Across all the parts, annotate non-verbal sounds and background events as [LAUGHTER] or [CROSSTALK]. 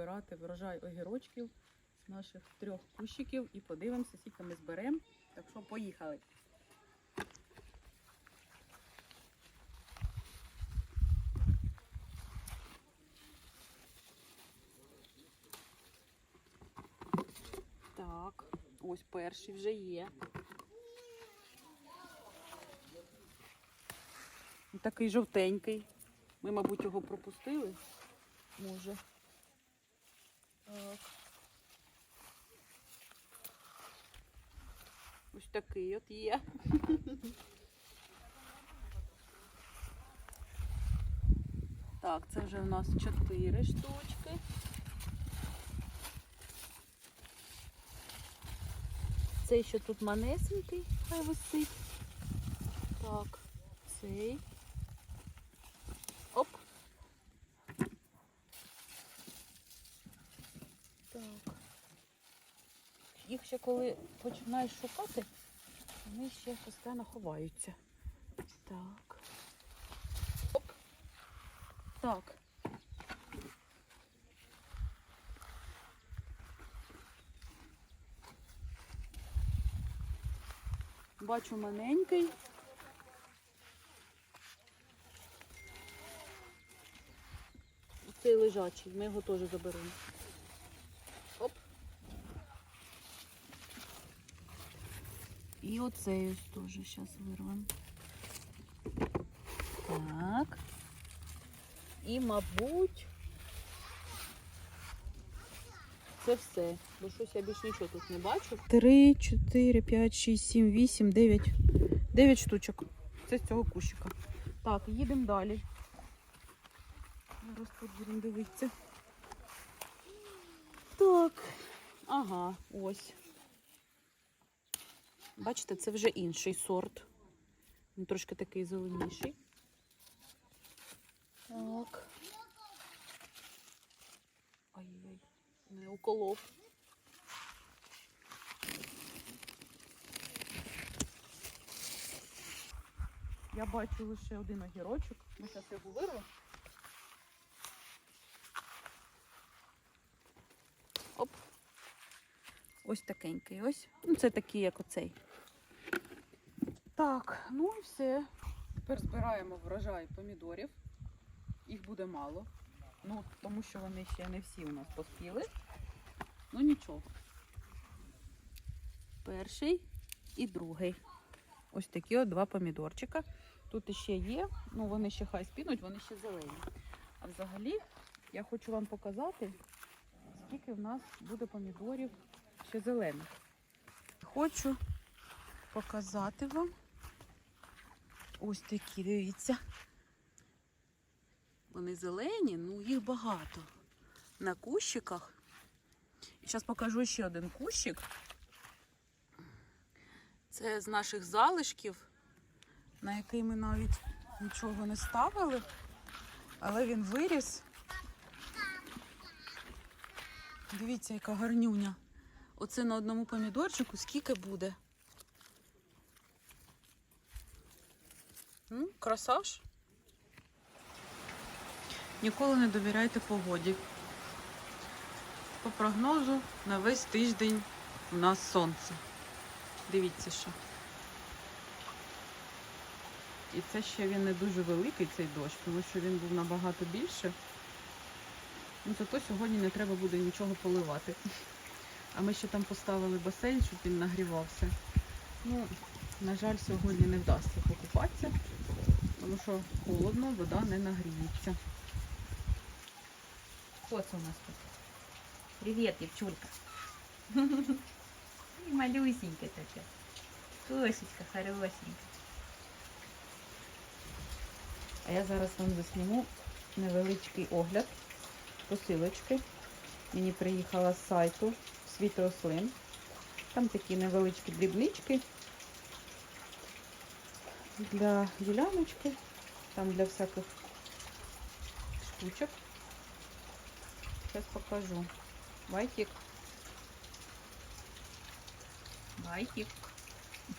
збирати врожай огірочків з наших трьох кущиків і подивимося, скільки ми зберемо. Так що поїхали. Так, ось перший вже є. Такий жовтенький. Ми, мабуть, його пропустили. Може. Так. Ось такий от є. Так, це вже у нас чотири штучки. Цей ще тут манесенький, хай висить. Так, цей. Оп. Так. Їх ще коли починаєш шукати, вони ще постійно ховаються. Так. Оп. Так. Бачу маленький. Цей лежачий, ми його теж заберемо. І оцей ось теж зараз вирвемо. Так. І, мабуть, це все. Бо щось я більше нічого тут не бачу. 3, 4, 5, 6, 7, 8, 9. 9 штучок. Це з цього кущика. Так, їдемо далі. Зараз тут будемо дивитися. Так. Ага, ось. Бачите, це вже інший сорт. Він трошки такий зеленіший. Так. Ай-яй, не уколов. Я бачу лише один огірочок. Ми зараз його вирвемо. Оп. Ось такенький ось. Ну, це такий, як оцей. Так, ну і все. Тепер збираємо врожай помідорів. Їх буде мало. Ну, тому що вони ще не всі у нас поспіли. Ну нічого. Перший і другий. Ось такі от два помідорчика. Тут іще є, ну вони ще хай спінуть, вони ще зелені. А взагалі я хочу вам показати, скільки в нас буде помідорів ще зелених. Хочу показати вам ось такі, дивіться. Вони зелені, ну їх багато на кущиках. Зараз покажу ще один кущик. Це з наших залишків, на який ми навіть нічого не ставили, але він виріс. Дивіться, яка гарнюня. Оце на одному помідорчику скільки буде. Красаж. Ніколи не довіряйте погоді. По прогнозу на весь тиждень у нас сонце. Дивіться що. І це ще він не дуже великий цей дощ, тому що він був набагато більше. Ну, Зато сьогодні не треба буде нічого поливати. А ми ще там поставили басейн, щоб він нагрівався. Ну, на жаль, сьогодні не вдасться покупатися, тому що холодно, вода не нагріється. Що це у нас тут? Привет, девчулька. И [LAUGHS] малюсенькая такая. Кошечка хорошенькая. А я зараз вам засніму невеличкий огляд посилочки. Мені приїхала з сайту Світ рослин. Там такі невеличкі дрібнички для діляночки, там для всяких штучок. Зараз покажу. Вайтик. Байтик.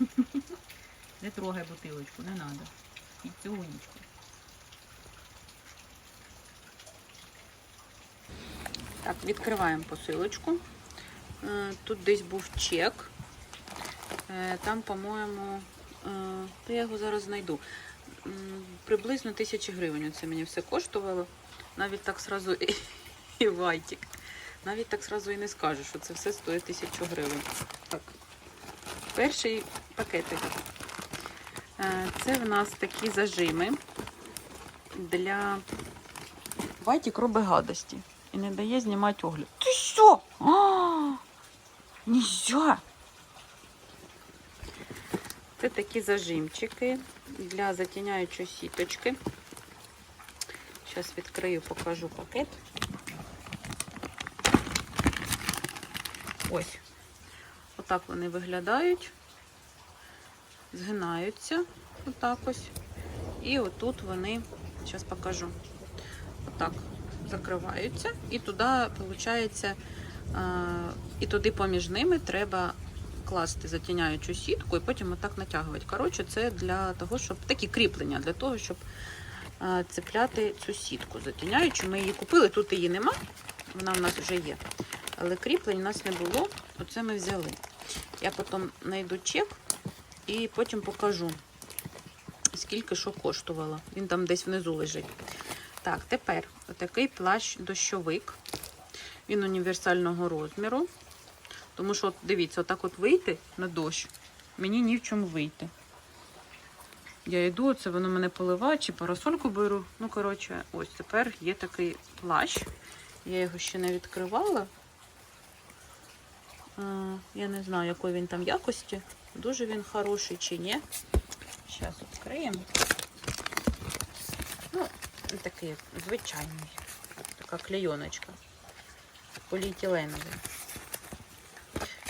[LAUGHS] Не трогай бутылочку, не надо. И цюнечку. Так, відкриваємо посилочку. Е, Тут десь був чек. Е, Там, по-моєму, то я його зараз знайду. Приблизно тисячі гривень це мені все коштувало. Навіть так сразу і, і вайтік. Навіть так сразу і не скажу, що це все стоїть тисячу гривень. Так. Перший пакетик. Е, Це в нас такі зажими для Вайтік робить гадості і не дає знімати огляд. Ти що? А, Нельзя! Це такі зажимчики для затіняючої сіточки. Зараз відкрию, покажу пакет. Ось. Отак вони виглядають. Згинаються. Отак ось. І отут вони, зараз покажу. Отак закриваються. І туди, виходить, і туди поміж ними треба класти затіняючу сітку і потім отак натягувати. Коротше, це для того, щоб такі кріплення, для того, щоб цепляти цю сітку затіняючу. Ми її купили, тут її нема, вона в нас вже є. Але кріплень у нас не було, оце ми взяли. Я потім знайду чек і потім покажу, скільки що коштувало. Він там десь внизу лежить. Так, тепер отакий плащ-дощовик. Він універсального розміру. Тому що, от, дивіться, отак от вийти на дощ, мені ні в чому вийти. Я йду, це воно мене поливає, чи парасольку беру. Ну, коротше, ось тепер є такий плащ. Я його ще не відкривала. Я не знаю, якої він там якості. Дуже він хороший чи ні. Зараз відкриємо. Ну, такий звичайний. Така клейоночка. Поліетиленовий.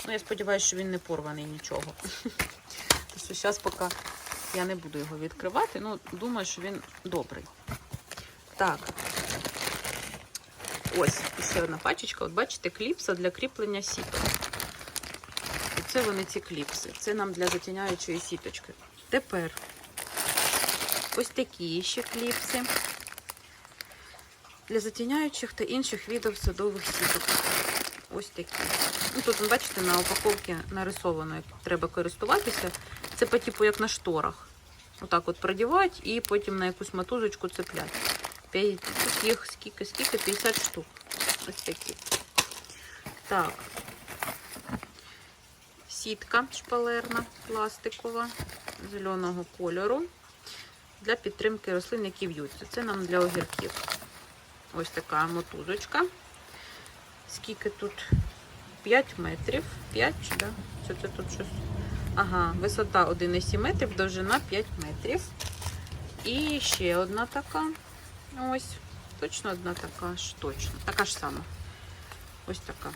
Ну, я сподіваюся, що він не порваний нічого. Тому що зараз поки я не буду його відкривати, ну, думаю, що він добрий. Так. Ось, ще одна пачечка. От бачите, кліпса для кріплення сіток. І це вони ці кліпси. Це нам для затіняючої сіточки. Тепер ось такі ще кліпси. Для затіняючих та інших видів садових сіток. Ось такі. Ну, тут, бачите, на упаковці нарисовано, як треба користуватися. Це по типу як на шторах. Отак от продівати і потім на якусь мотузочку цепляти. Тут їх скільки, скільки? 50 штук. Ось такі. Так. Сітка шпалерна, пластикова, зеленого кольору. Для підтримки рослин, які в'ються. Це нам для огірків. Ось така мотузочка. Скільки тут? 5 метрів. 5, чи да? Це, це тут щось. Ага, висота 1,7 метрів, довжина 5 метрів. І ще одна така. Ось. Точно одна така ж точно. Така ж сама. Ось така.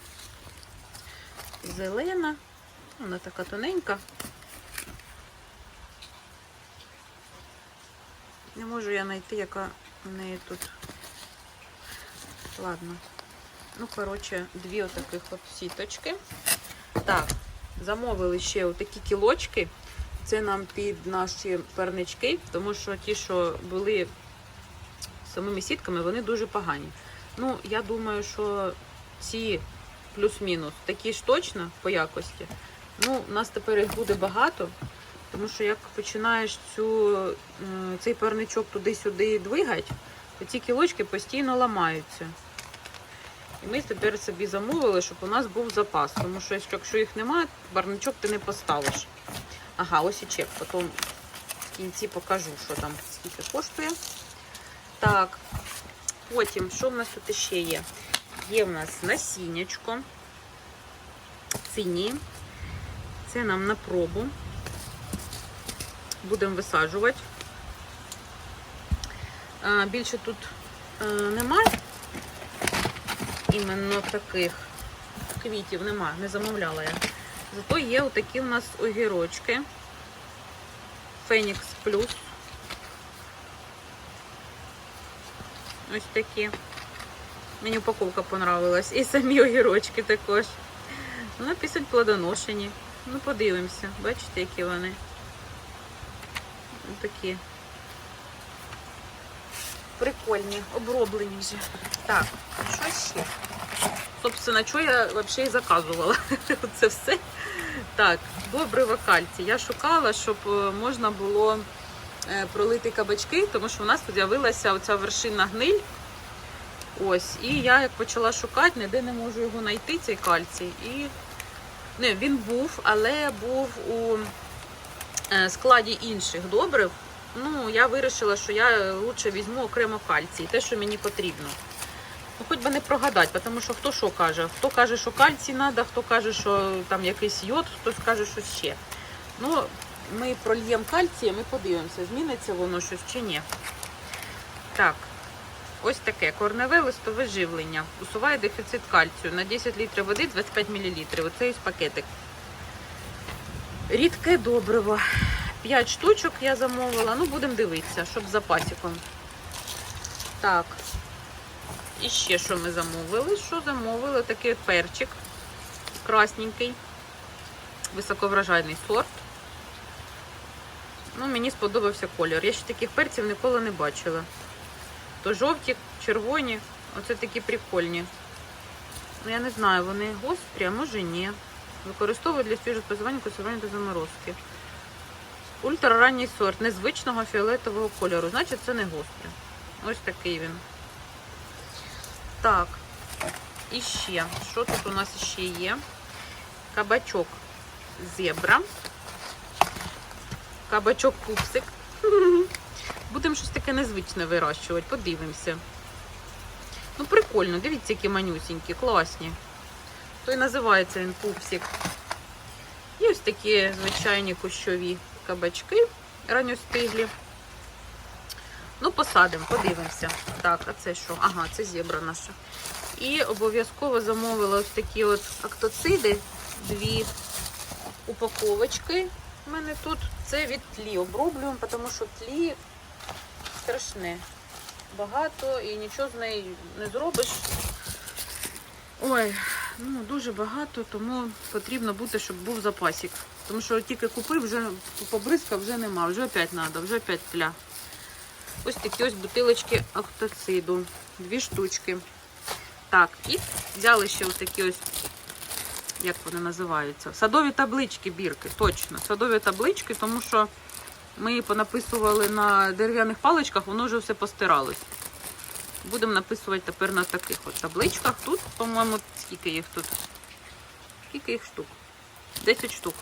Зелена. Вона така тоненька. Не можу я знайти, яка в неї тут. Ладно. Ну, коротше, дві отаких от сіточки. Так, замовили ще отакі кілочки. Це нам під наші парнички, тому що ті, що були самими сітками, вони дуже погані. Ну, я думаю, що ці плюс-мінус такі ж точно по якості. Ну, у нас тепер їх буде багато, тому що як починаєш цю, цей парничок туди-сюди двигати, то ці кілочки постійно ламаються. І ми тепер собі замовили, щоб у нас був запас. Тому що якщо їх немає, барничок ти не поставиш. Ага, ось і чек. Потім в кінці покажу, що там скільки коштує. Так, потім, що в нас тут ще є? Є в нас насіннячко. Ціні. Це нам на пробу. Будемо висаджувати. Більше тут е, немає іменно таких квітів нема, не замовляла я. Зато є отакі у нас огірочки. Фенікс плюс. Ось такі. Мені упаковка понравилась. І самі огірочки також. Ну, написать плодоношені. Ну, подивимося. Бачите, які вони? Ось такі. Прикольні, оброблені вже. Так, що ще? Собственно, що я взагалі і заказувала. Це все. Так, добриво кальцій. Я шукала, щоб е, можна було е, пролити кабачки, тому що у нас тут з'явилася оця вершина гниль. Ось, і я як почала шукати, ніде не можу його знайти, цей кальцій. І не, він був, але був у е, складі інших добрив. Ну, я вирішила, що я лучше візьму окремо кальцій, те, що мені потрібно. Ну, хоч би не прогадати, тому що хто що каже. Хто каже, що кальцій треба, хто каже, що там якийсь йод, хтось каже, що ще. Ну, ми прольємо кальцієм і подивимося, зміниться воно щось чи ні. Так, ось таке корневе листове живлення. Усуває дефіцит кальцію на 10 літрів води 25 мл. Оце ось пакетик. Рідке добриво. 5 штучок я замовила. Ну, будемо дивитися, щоб з запасиком. Так. І ще що ми замовили? Що замовили? Такий перчик красненький, високовражайний сорт. Ну, мені сподобався колір. Я ще таких перців ніколи не бачила. То жовті, червоні, оце такі прикольні. Ну, я не знаю, вони гострі, а може ні. Використовують для свіжого споживання, консервування та заморозки. Ультраранній сорт незвичного фіолетового кольору. Значить, це не гостре. Ось такий він. Так. І ще. Що тут у нас ще є? Кабачок зебра. Кабачок пупсик. [LAUGHS] Будемо щось таке незвичне вирощувати. Подивимося. Ну, прикольно, дивіться, які манюсінькі, класні. То і називається він пупсик. І ось такі звичайні кущові кабачки ранньостиглі. Ну, посадимо, подивимося. Так, а це що? Ага, це зебра наша. І обов'язково замовила ось такі от актоциди. Дві упаковочки. У мене тут це від тлі. Оброблюємо, тому що тлі страшне. Багато і нічого з нею не зробиш. Ой, ну дуже багато, тому потрібно бути, щоб був запасик. Тому що тільки купив, вже побризкав, вже нема, вже опять треба, вже опять тля. Ось такі ось бутилочки актоциду. Дві штучки. Так, і взяли ще ось такі ось, як вони називаються? Садові таблички бірки, точно. Садові таблички, тому що ми понаписували на дерев'яних паличках, воно вже все постиралось. Будемо написувати тепер на таких от табличках. Тут, по-моєму, скільки їх тут? Скільки їх штук? 10 штук.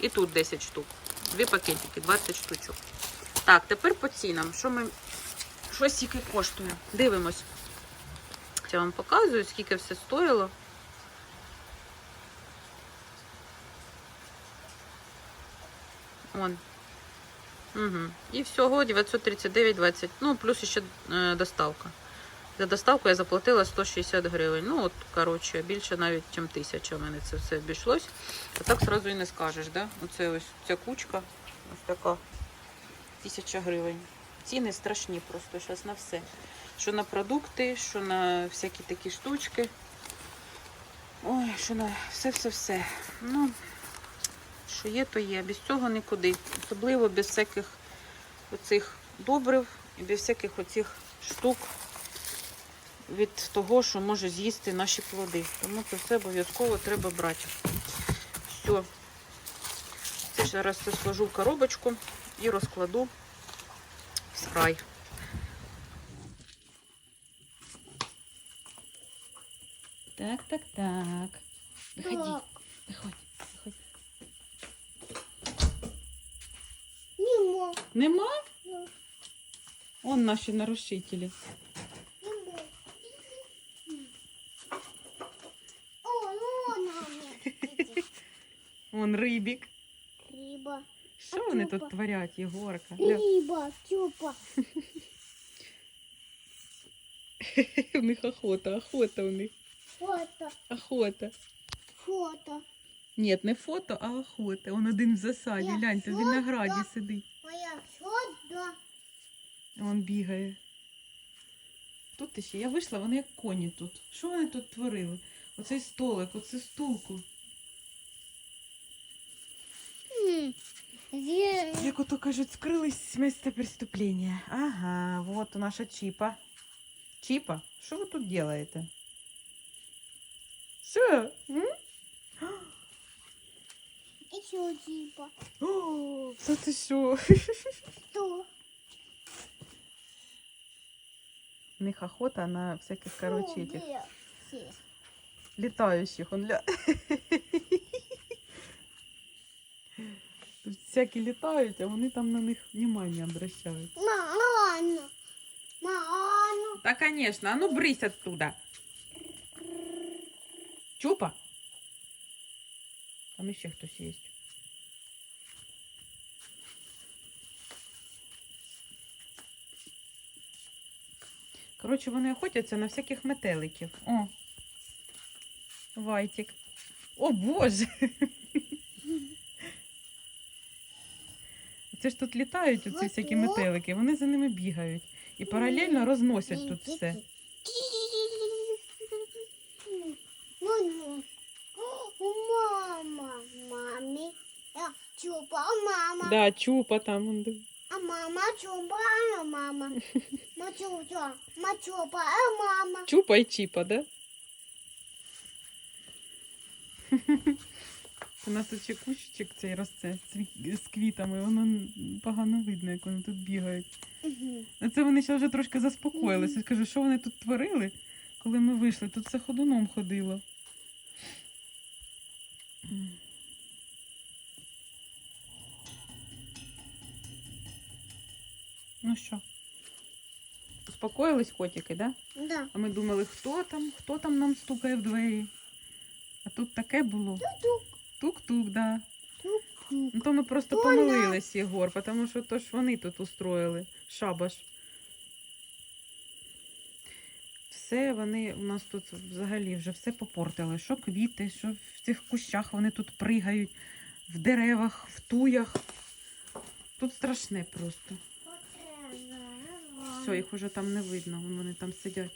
І тут 10 штук. Дві пакетики, 20 штучок. Так, тепер по цінам. Що ми. Що скільки коштує? Дивимось. Я вам показую, скільки все стоїло. Вон. Угу. І всього 939,20. Ну, плюс ще е, доставка. За доставку я заплатила 160 гривень. Ну, от, коротше, більше навіть, ніж тисяча в мене це все обійшлось. А так одразу і не скажеш, да? Оце ось ця кучка, ось така. Тисяча гривень. Ціни страшні просто зараз на все. Що на продукти, що на всякі такі штучки. Ой, що на все-все-все. Ну, що є, то є. Без цього нікуди. Особливо без всяких оцих добрив і без всяких оцих штук від того, що може з'їсти наші плоди. Тому це все обов'язково треба брати. Все. Це зараз все сложу в коробочку і розкладу в сарай. Так, так, так. Виходи. Так. Виходь. Виходь. Нема. Нема? Ну, Он наші нарушителі. нема. О, ну вона не [LAUGHS] Вон рибік. Риба. Що А вони Тюпа? тут творять, Єгорка? Риба, тюпа. [LAUGHS] У них охота, охота у них. Фото, Охота. фото. Ні, не фото, а охота. Он один в засаді. Я Гляньте, в фото. винограді сидить. Моя фото. Он бігає. Тут ще я вийшла, вони як коні тут. Що вони тут творили? Оцей столик, оце стулку. М, Где? Як ото кажуть, скрились з місця преступлення. Ага, вот наша чіпа. Чіпа, що ви тут робите? Що? Еще типа. О, Це ти що? Что? У них охота на всяких, короче, Ну, этих где все? летающих. Он ля... [LAUGHS] Тут всякі літають, а вони там на них внимание обращають. Мама. Мама. Да, конечно. А ну брысь оттуда. Чупа. Там еще хтось есть. Коротше, вони охотяться на всяких метеликів. О. Вайтик. О, Боже. [LAUGHS] Це ж тут літають оці всякі метелики, вони за ними бігають. І паралельно розносять тут все. Мама, маме. А, Чупа, мама. Да, чупа там. А мама, чупа, а мама. [LAUGHS] Мачупа, мачупа, а мама. Чупа і чіпа, да? [LAUGHS] У нас тут ще кущичок цей росте з квітами, воно погано видно, як вони тут бігають. Це вони ще вже трошки заспокоїлися. Скажу, що вони тут творили, коли ми вийшли? Тут все ходуном ходило. Ну що? Успокоїлись котики, да? Да. А ми думали, хто там, хто там нам стукає в двері. А тут таке було. Тук, Тук-тук, да. тук, тук. Ну то ми просто Толя! помилились, Єгор, тому що то ж вони тут устроїли шабаш. Все вони у нас тут взагалі вже все попортили. Що квіти, що в цих кущах вони тут пригають, в деревах, в туях. Тут страшне просто. Все, їх уже там не видно, вони там сидять.